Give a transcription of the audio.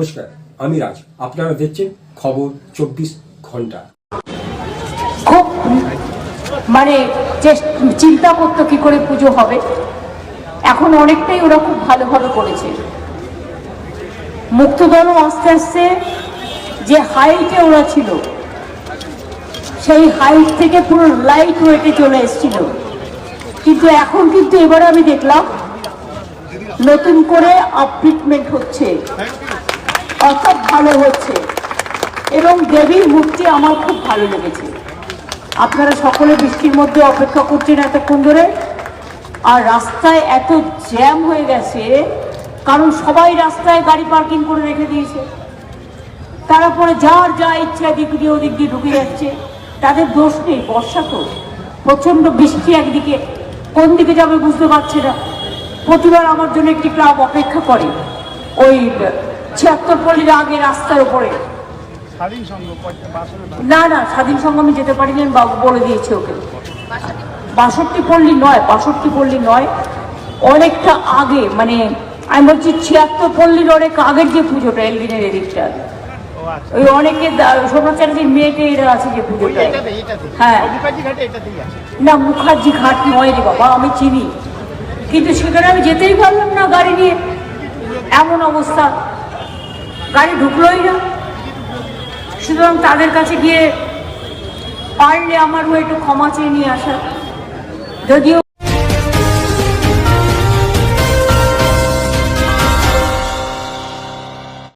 নমস্কার, আমি রাজ। আপনারা দেখছেন খবর চব্বিশ ঘণ্টা। খুব মানে চিন্তা করতো কি করে পুজো হবে। এখন অনেকটাই ওরা খুব ভালোভাবে করেছে। মুক্তদলও আস্তে আস্তে যে হাইটে ওরা ছিল, সেই হাইট থেকে পুরো লাইট ওয়েটে চলে এসেছিল। কিন্তু এখন কিন্তু এবারে আমি দেখলাম, নতুন করে আপট্রিটমেন্ট হচ্ছে। অর্থাৎ ভালো হচ্ছে। এবং দেবীর মূর্তি আমার খুব ভালো লেগেছে। আপনারা সকলে বৃষ্টির মধ্যে অপেক্ষা করছেন এতক্ষণ ধরে। আর রাস্তায় এত জ্যাম হয়ে গেছে, কারণ সবাই রাস্তায় গাড়ি পার্কিং করে রেখে দিয়েছে। তারপরে যার যা ইচ্ছা এদিক দিয়ে ওদিক দিয়ে ঢুকে যাচ্ছে। তাদের দোষ নেই, বর্ষা তো। প্রচণ্ড বৃষ্টি একদিকে। কোন দিকে যাবে বুঝতে পারছে না। প্রতিবার আমার জন্য একটি ক্লাব অপেক্ষা করে। ওই ছিয়াত্তর পল্লীর আগে রাস্তার উপরে। সংঘ না না স্বাধীন সংগ্রামে যেতে পারিনি আমি বলে দিয়েছি ওকে। বাষট্টি পল্লী নয় বাষট্টি পল্লী নয় অনেকটা আগে মানে আমি বলছি ছিয়াত্তর পল্লীর অনেক আগের যে পুজোটা এলবিনের এদিকটা। আচ্ছা। ওই অনেকে চ্যাটার্জির মেয়েকে এরা আছে যে পুজোটা হ্যাঁ। না মুখার্জি ঘাট নয় রে বাবা আমি চিনি। কিন্তু সেখানে আমি যেতেই পারলাম না গাড়ি নিয়ে। এমন অবস্থা। গাড়ি ঢুকলোই না। সুতরাং তাদের কাছে গিয়ে পারলে আমারও একটু ক্ষমা চেয়ে নিয়ে আসা যদিও